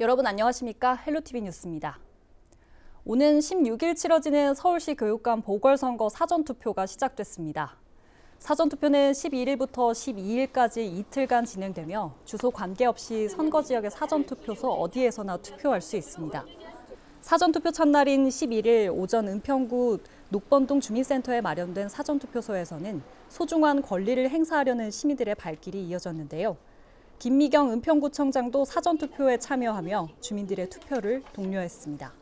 여러분 안녕하십니까? 헬로티비 뉴스입니다. 오는 16일 치러지는 서울시 교육감 보궐선거 사전투표가 시작됐습니다. 사전투표는 11일부터 12일까지 이틀간 진행되며 주소 관계없이 선거 지역의 사전투표소 어디에서나 투표할 수 있습니다. 사전투표 첫날인 11일 오전 은평구 녹번동 주민센터에 마련된 사전투표소에서는 소중한 권리를 행사하려는 시민들의 발길이 이어졌는데요. 김미경 은평구청장도 사전투표에 참여하며 주민들의 투표를 독려했습니다.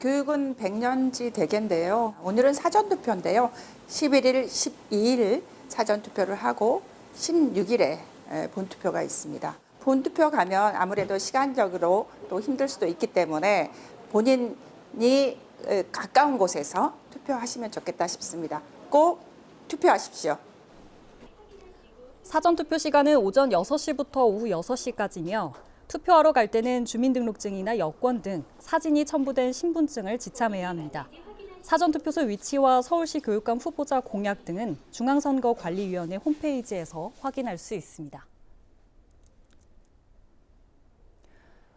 교육은 100년지 대계인데요. 오늘은 사전투표인데요. 11일, 12일 사전투표를 하고 16일에 본투표가 있습니다. 본투표 가면 아무래도 시간적으로 또 힘들 수도 있기 때문에 본인이 에, 가까운 곳에서 투표하시면 좋겠다 싶습니다. 꼭 투표하십시오. 사전투표 시간은 오전 6시부터 오후 6시까지며 투표하러 갈 때는 주민등록증이나 여권 등 사진이 첨부된 신분증을 지참해야 합니다. 사전투표소 위치와 서울시 교육감 후보자 공약 등은 중앙선거관리위원회 홈페이지에서 확인할 수 있습니다.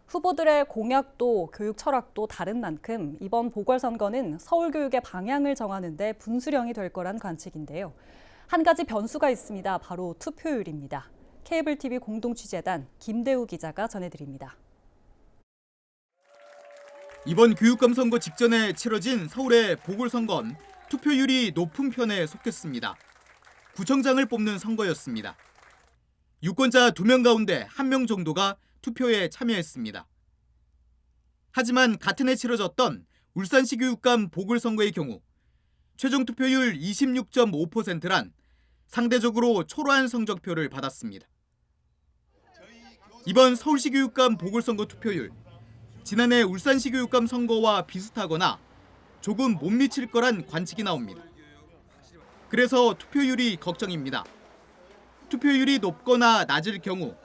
후보들의 공약도 교육 철학도 다른 만큼 이번 보궐선거는 서울 교육의 방향을 정하는 데 분수령이 될 거란 관측인데요. 한 가지 변수가 있습니다. 바로 투표율입니다. 케이블 TV 공동 취재단 김대우 기자가 전해드립니다. 이번 교육감 선거 직전에 치러진 서울의 보궐선거는 투표율이 높은 편에 속했습니다. 구청장을 뽑는 선거였습니다. 유권자 2명 가운데 1명 정도가 투표에 참여했습니다. 하지만 같은 해 치러졌던 울산시 교육감 보궐선거의 경우 최종 투표율 26.5%란 상대적으로 초라한 성적표를 받았습니다. 이번 서울시 교육감 보궐선거 투표율 지난해 울산시 교육감 선거와 비슷하거나 조금 못 미칠 거란 관측이 나옵니다. 그래서 투표율이 걱정입니다. 투표율이 높거나 낮을 경우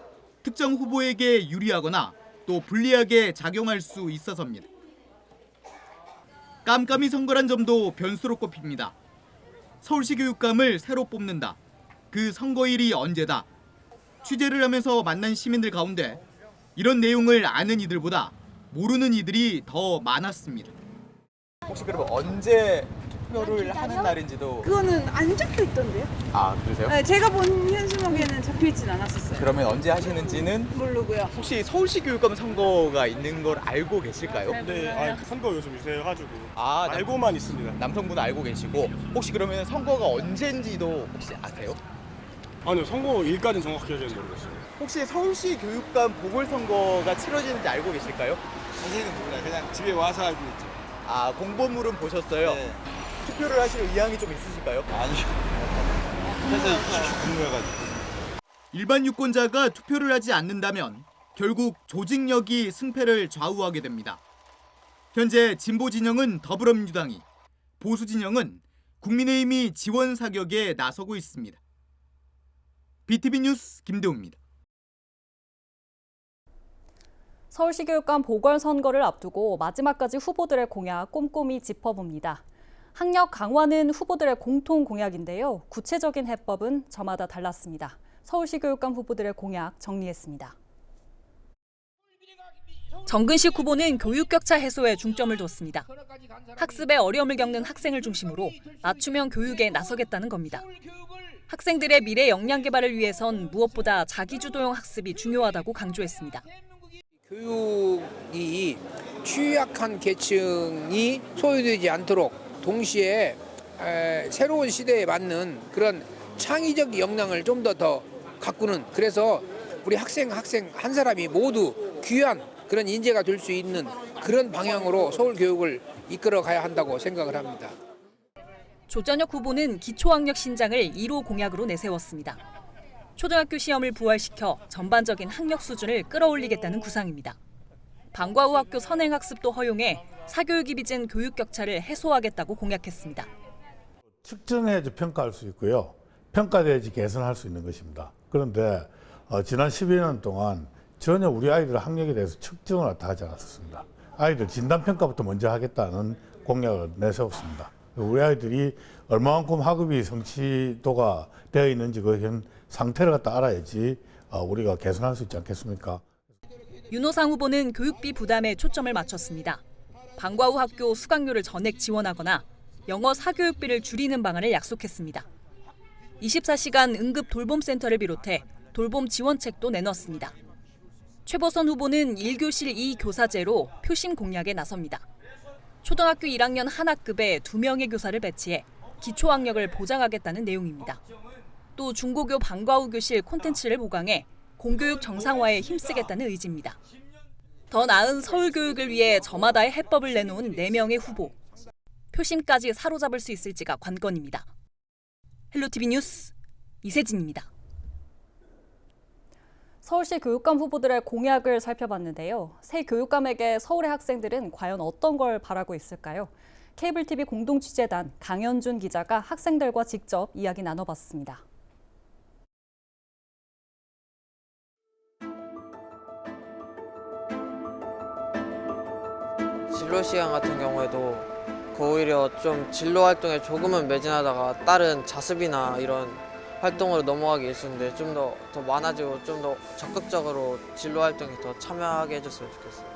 특정 후보에게 유리하거나 또 불리하게 작용할 수 있어서입니다. 깜깜이 선거란 점도 변수로 꼽힙니다. 서울시 교육감을 새로 뽑는다. 그 선거일이 언제다. 취재를 하면서 만난 시민들 가운데 이런 내용을 아는 이들보다 모르는 이들이 더 많았습니다. 혹시 그러면 언제 투표를 하는 날인지도 그거는 안 적혀 있던데요? 아 그러세요? 네, 제가 본 현수막에는 적혀 있진 않았었어요. 그러면 언제 하시는지는 모르고요. 혹시 서울시 교육감 선거가 있는 걸 알고 계실까요? 네, 아, 선거 요즘 유세 해가지고 아 남, 알고만 있습니다. 남성분 알고 계시고 혹시 그러면 선거가 언제인지도 혹시 아세요? 아니요, 선거 일까지는 정확히 기억이 모르겠어요. 혹시 서울시 교육감 보궐선거가 치러지는지 알고 계실까요? 자세히는 몰라요. 그냥 집에 와서 알고 있죠. 아 공보물은 보셨어요? 네. 투표를 하실 의향이 좀 있으실까요? 아니요. 그래서 슉슉 근무해가지고. 일반 유권자가 투표를 하지 않는다면 결국 조직력이 승패를 좌우하게 됩니다. 현재 진보 진영은 더불어민주당이, 보수 진영은 국민의힘이 지원 사격에 나서고 있습니다. BTV 뉴스 김대우입니다. 서울시 교육감 보궐선거를 앞두고 마지막까지 후보들의 공약 꼼꼼히 짚어봅니다. 학력 강화는 후보들의 공통 공약인데요. 구체적인 해법은 저마다 달랐습니다. 서울시 교육감 후보들의 공약 정리했습니다. 정근식 후보는 교육 격차 해소에 중점을 뒀습니다. 학습에 어려움을 겪는 학생을 중심으로 맞춤형 교육에 나서겠다는 겁니다. 학생들의 미래 역량 개발을 위해선 무엇보다 자기주도형 학습이 중요하다고 강조했습니다. 교육이 취약한 계층이 소외되지 않도록 동시에 에, 새로운 시대에 맞는 그런 창의적 역량을 좀 더 더 가꾸는 그래서 우리 학생 학생 한 사람이 모두 귀한 그런 인재가 될 수 있는 그런 방향으로 서울 교육을 이끌어 가야 한다고 생각을 합니다. 조전혁 후보는 기초학력 신장을 1호 공약으로 내세웠습니다. 초등학교 시험을 부활시켜 전반적인 학력 수준을 끌어올리겠다는 구상입니다. 방과 후 학교 선행 학습도 허용해 사교육이 빚은 교육 격차를 해소하겠다고 공약했습니다. 측정해야지 평가할 수 있고요. 평가돼야지 개선할 수 있는 것입니다. 그런데 어, 지난 12년 동안 전혀 우리 아이들 학력에 대해서 측정을 다 하지 않았습니다. 아이들 진단평가부터 먼저 하겠다는 공약을 내세웠습니다. 우리 아이들이 얼마만큼 학업이 성취도가 되어 있는지 그 현 상태를 갖다 알아야지 어, 우리가 개선할 수 있지 않겠습니까? 윤호상 후보는 교육비 부담에 초점을 맞췄습니다. 방과 후 학교 수강료를 전액 지원하거나 영어 사교육비를 줄이는 방안을 약속했습니다. 24시간 응급 돌봄센터를 비롯해 돌봄 지원책도 내놨습니다. 최보선 후보는 1교실 2교사제로 표심 공략에 나섭니다. 초등학교 1학년 한 학급에 2명의 교사를 배치해 기초학력을 보장하겠다는 내용입니다. 또 중고교 방과 후 교실 콘텐츠를 보강해 공교육 정상화에 힘쓰겠다는 의지입니다. 더 나은 서울 교육을 위해 저마다의 해법을 내놓은 4명의 후보. 표심까지 사로잡을 수 있을지가 관건입니다. 헬로티비 뉴스 이세진입니다. 서울시 교육감 후보들의 공약을 살펴봤는데요. 새 교육감에게 서울의 학생들은 과연 어떤 걸 바라고 있을까요? 케이블 TV 공동 취재단 강현준 기자가 학생들과 직접 이야기 나눠봤습니다. 진로 시간 같은 경우에도 그 오히려 좀 진로 활동에 조금은 매진하다가 다른 자습이나 이런 활동으로 넘어가기 일쑤인데 좀 더 더 많아지고 좀 더 적극적으로 진로 활동에 더 참여하게 해줬으면 좋겠어요.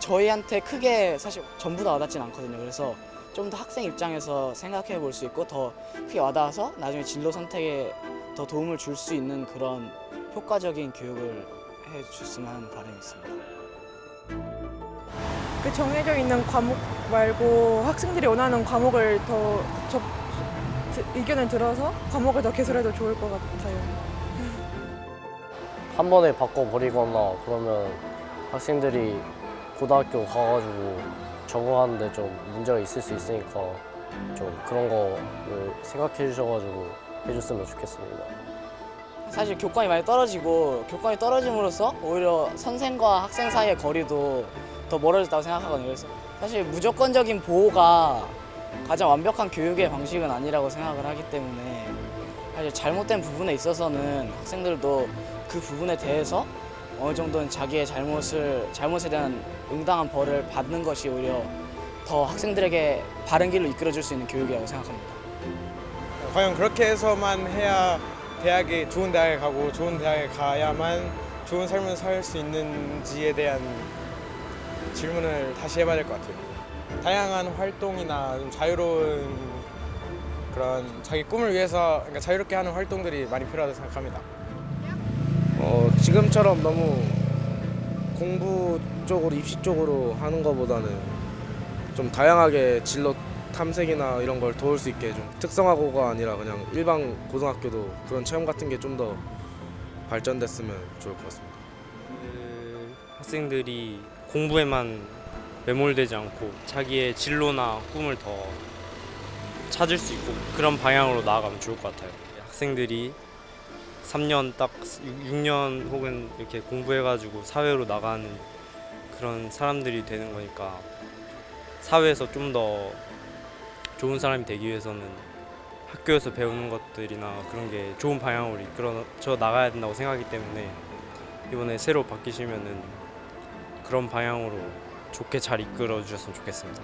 저희한테 크게 사실 전부 다 와닿진 않거든요. 그래서 좀 더 학생 입장에서 생각해 볼 수 있고 더 크게 와닿아서 나중에 진로 선택에 더 도움을 줄 수 있는 그런 효과적인 교육을 해 줬으면 하는 바람이 있습니다. 그 정해져 있는 과목 말고 학생들이 원하는 과목을 더 접, 드- 의견을 들어서 과목을 더 개설해도 좋을 것 같아요. 한 번에 바꿔버리거나 그러면 학생들이 고등학교 가가지고 적응하는데 좀 문제가 있을 수 있으니까 좀 그런 거를 생각해 주셔가지고 해줬으면 좋겠습니다. 사실 교권이 많이 떨어지고 교권이 떨어짐으로써 오히려 선생과 학생 사이의 거리도 더 멀어졌다고 생각하거든요. 그래서 사실 무조건적인 보호가 가장 완벽한 교육의 방식은 아니라고 생각을 하기 때문에 사실 잘못된 부분에 있어서는 학생들도 그 부분에 대해서 어느 정도는 자기의 잘못을 잘못에 대한 응당한 벌을 받는 것이 오히려 더 학생들에게 바른 길로 이끌어줄 수 있는 교육이라고 생각합니다. 과연 그렇게 해서만 해야 대학에 좋은 대학에 가고 좋은 대학에 가야만 좋은 삶을 살 수 있는지에 대한 질문을 다시 해봐야 될 것 같아요. 다양한 활동이나 좀 자유로운 그런 자기 꿈을 위해서 그러니까 자유롭게 하는 활동들이 많이 필요하다고 생각합니다. 어, 지금처럼 너무 공부 쪽으로 입시 쪽으로 하는 것보다는 좀 다양하게 진로 탐색이나 이런 걸 도울 수 있게 좀 특성화고가 아니라 그냥 일반 고등학교도 그런 체험 같은 게 좀 더 발전됐으면 좋을 것 같습니다. 그 학생들이 공부에만 매몰되지 않고 자기의 진로나 꿈을 더 찾을 수 있고 그런 방향으로 나아가면 좋을 것 같아요. 학생들이 3년 딱 6년 혹은 이렇게 공부해가지고 사회로 나가는 그런 사람들이 되는 거니까 사회에서 좀 더 좋은 사람이 되기 위해서는 학교에서 배우는 것들이나 그런 게 좋은 방향으로 이끌어져 나가야 된다고 생각하기 때문에 이번에 새로 바뀌시면은 그런 방향으로 좋게 잘 이끌어 주셨으면 좋겠습니다.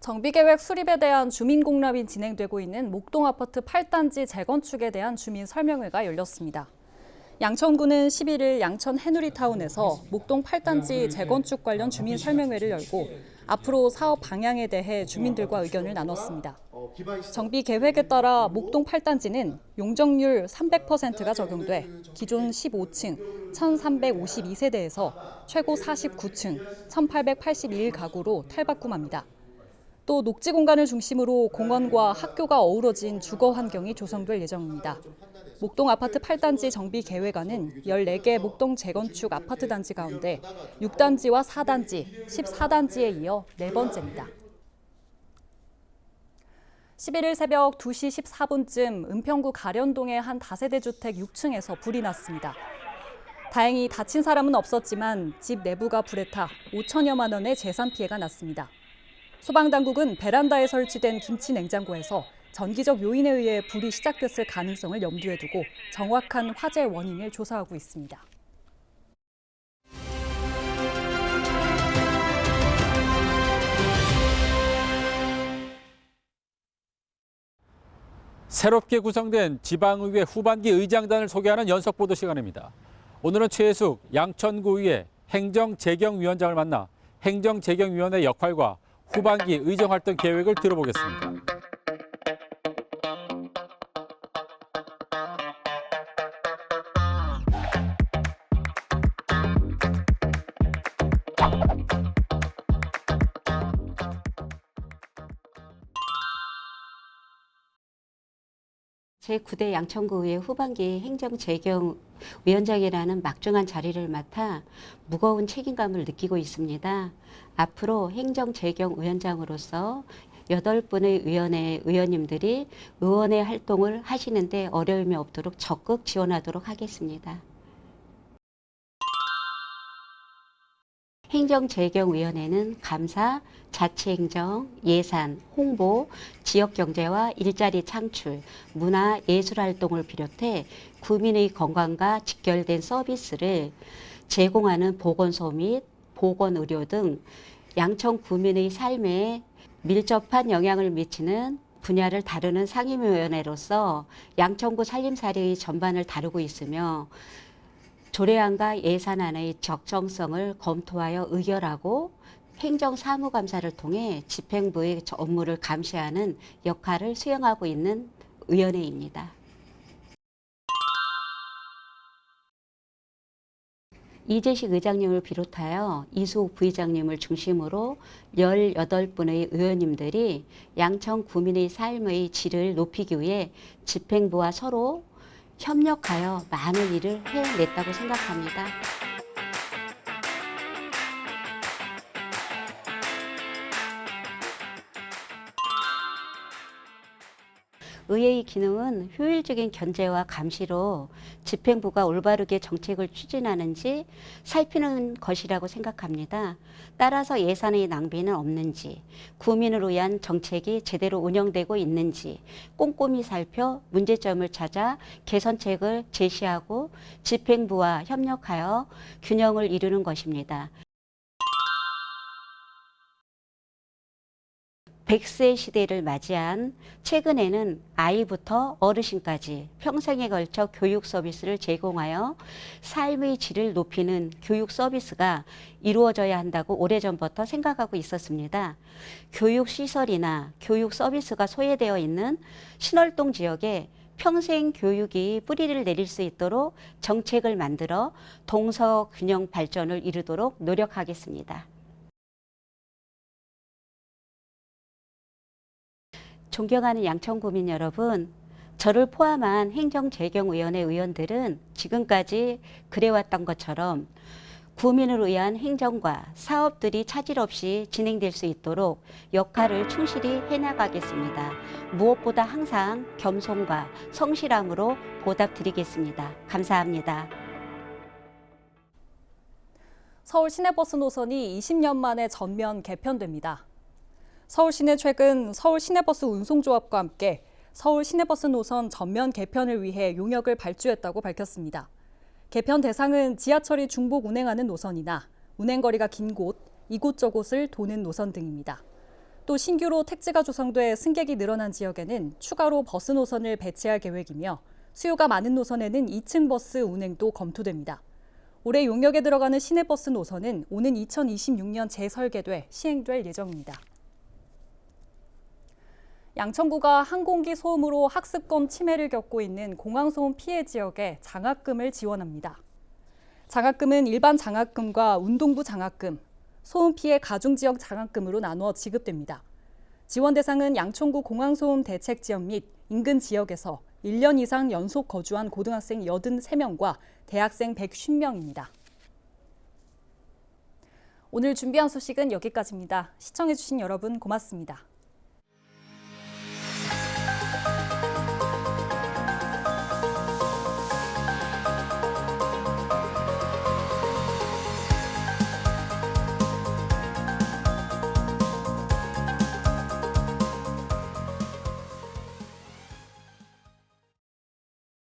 정비계획 수립에 대한 주민공람이 진행되고 있는 목동 아파트 8단지 재건축에 대한 주민 설명회가 열렸습니다. 양천구는 11일 양천 해누리타운에서 목동 8단지 재건축 관련 주민 설명회를 열고 앞으로 사업 방향에 대해 주민들과 의견을 나눴습니다. 정비 계획에 따라 목동 8단지는 용적률 300%가 적용돼 기존 15층 1352세대에서 최고 49층 1881가구로 탈바꿈합니다. 또 녹지 공간을 중심으로 공원과 학교가 어우러진 주거 환경이 조성될 예정입니다. 목동 아파트 8단지 정비 계획안은 14개 목동 재건축 아파트 단지 가운데 6단지와 4단지, 14단지에 이어 네 번째입니다. 11일 새벽 2시 14분쯤 은평구 가련동의 한 다세대 주택 6층에서 불이 났습니다. 다행히 다친 사람은 없었지만 집 내부가 불에 타 5천여만 원의 재산 피해가 났습니다. 소방당국은 베란다에 설치된 김치 냉장고에서 전기적 요인에 의해 불이 시작됐을 가능성을 염두에 두고 정확한 화재 원인을 조사하고 있습니다. 새롭게 구성된 지방의회 후반기 의장단을 소개하는 연속 보도 시간입니다. 오늘은 최혜숙 양천구의회 행정재경위원장을 만나 행정재경위원회 역할과 후반기 의정활동 계획을 들어보겠습니다. 제9대 양천구의회 후반기 행정 재경 위원장이라는 막중한 자리를 맡아 무거운 책임감을 느끼고 있습니다. 앞으로 행정재경 위원장으로서 여덟 분의 위원회 의원님들이 의원의 활동을 하시는데 어려움이 없도록 적극 지원하도록 하겠습니다. 행정재경위원회는 감사, 자치행정, 예산, 홍보, 지역경제와 일자리 창출, 문화, 예술활동을 비롯해 구민의 건강과 직결된 서비스를 제공하는 보건소 및 보건의료 등 양천 구민의 삶에 밀접한 영향을 미치는 분야를 다루는 상임위원회로서 양천구 살림살이의 전반을 다루고 있으며 조례안과 예산안의 적정성을 검토하여 의결하고 행정사무감사를 통해 집행부의 업무를 감시하는 역할을 수행하고 있는 위원회입니다. 이재식 의장님을 비롯하여 이수욱 부의장님을 중심으로 18분의 의원님들이 양천 구민의 삶의 질을 높이기 위해 집행부와 서로 협력하여 많은 일을 해냈다고 생각합니다. 의회의 기능은 효율적인 견제와 감시로 집행부가 올바르게 정책을 추진하는지 살피는 것이라고 생각합니다. 따라서 예산의 낭비는 없는지, 구민을 위한 정책이 제대로 운영되고 있는지 꼼꼼히 살펴 문제점을 찾아 개선책을 제시하고 집행부와 협력하여 균형을 이루는 것입니다. 100세 시대를 맞이한 최근에는 아이부터 어르신까지 평생에 걸쳐 교육 서비스를 제공하여 삶의 질을 높이는 교육 서비스가 이루어져야 한다고 오래전부터 생각하고 있었습니다. 교육 시설이나 교육 서비스가 소외되어 있는 신월동 지역에 평생 교육이 뿌리를 내릴 수 있도록 정책을 만들어 동서 균형 발전을 이루도록 노력하겠습니다. 존경하는 양천구민 여러분, 저를 포함한 행정재경위원회 의원들은 지금까지 그래왔던 것처럼 구민을 위한 행정과 사업들이 차질 없이 진행될 수 있도록 역할을 충실히 해나가겠습니다. 무엇보다 항상 겸손과 성실함으로 보답드리겠습니다. 감사합니다. 서울 시내버스 노선이 20년 만에 전면 개편됩니다. 서울시는 최근 서울 시내버스 운송조합과 함께 서울 시내버스 노선 전면 개편을 위해 용역을 발주했다고 밝혔습니다. 개편 대상은 지하철이 중복 운행하는 노선이나 운행거리가 긴 곳, 이곳저곳을 도는 노선 등입니다. 또 신규로 택지가 조성돼 승객이 늘어난 지역에는 추가로 버스 노선을 배치할 계획이며 수요가 많은 노선에는 2층 버스 운행도 검토됩니다. 올해 용역에 들어가는 시내버스 노선은 오는 2026년 재설계돼 시행될 예정입니다. 양천구가 항공기 소음으로 학습권 침해를 겪고 있는 공항소음 피해 지역에 장학금을 지원합니다. 장학금은 일반 장학금과 운동부 장학금, 소음 피해 가중 지역 장학금으로 나누어 지급됩니다. 지원 대상은 양천구 공항소음 대책 지역 및 인근 지역에서 1년 이상 연속 거주한 고등학생 83명과 대학생 150명입니다. 오늘 준비한 소식은 여기까지입니다. 시청해주신 여러분 고맙습니다.